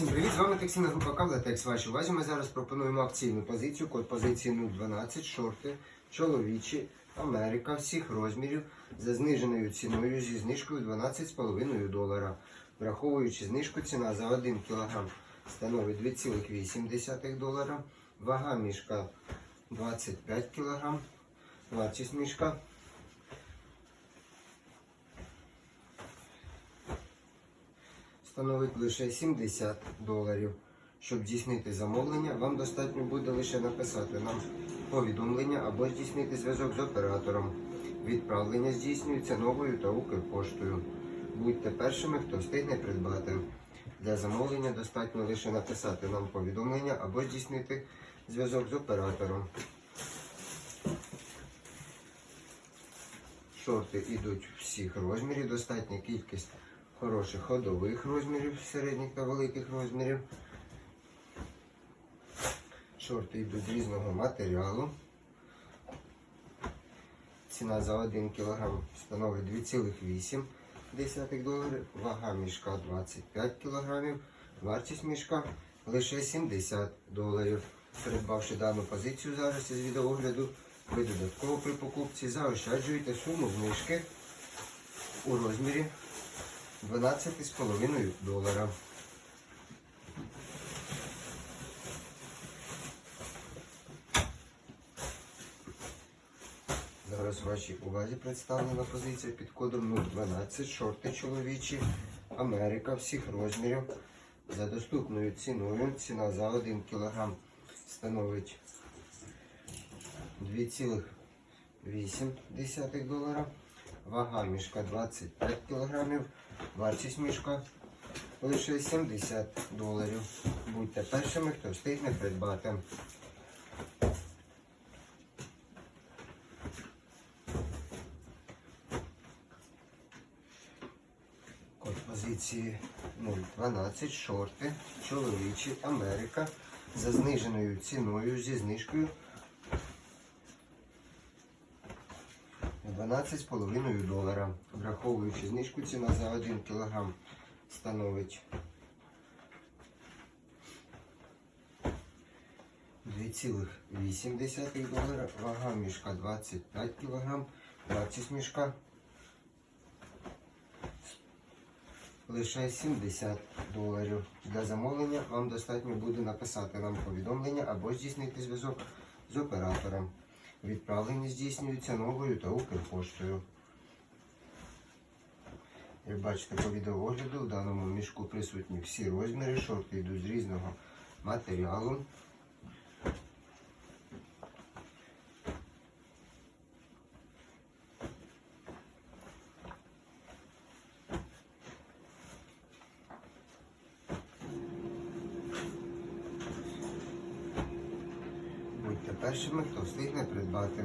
Всім привіт! З вами текстильна група Кавлатекс. Вашій увазі ми зараз пропонуємо акційну позицію, код позиції 012, шорти, чоловічі, Америка всіх розмірів за зниженою ціною зі знижкою 12,5 долара. Враховуючи знижку, ціна за 1 кг становить 2,8 долара, вага мішка 25 кг, вартість мішка становить лише 70 доларів. Щоб здійснити замовлення, вам достатньо буде лише написати нам повідомлення або здійснити зв'язок з оператором. Відправлення здійснюється новою та Укрпоштою. Будьте першими, хто встигне придбати. Для замовлення достатньо лише написати нам повідомлення або здійснити зв'язок з оператором. Шорти йдуть всіх розмірів, достатня кількість хороших ходових розмірів, середніх та великих розмірів. Шорти йдуть різного матеріалу. Ціна за 1 кг становить 2,8 доларів, вага мішка 25 кг, вартість мішка лише 70 доларів. Придбавши дану позицію зараз із відеогляду, ви додатково при покупці заощаджуєте суму знижки у розмірі 12,5 долара. Зараз вашій увазі представлена позиція під кодом 012, шорти чоловічі, Америка всіх розмірів. За доступною ціною ціна за 1 кг становить 2,8 долара. Вага мішка 25 кг, вартість мішка лише 70 доларів. Будьте першими, хто встигне придбати. Код позиції 012, шорти, чоловічі, Америка за зниженою ціною зі знижкою 12,5 долара. Враховуючи знижку, ціна за 1 кг становить 2,8 долара, вага мішка 25 кг, вартість мішка лише 70 доларів. Для замовлення вам достатньо буде написати нам повідомлення або здійснити зв'язок з оператором. Відправлення здійснюється новою та Укрпоштою. Як бачите по відеоогляду, в даному мішку присутні всі розміри, шорти йдуть з різного матеріалу. Будьте першими, хто встигне придбати.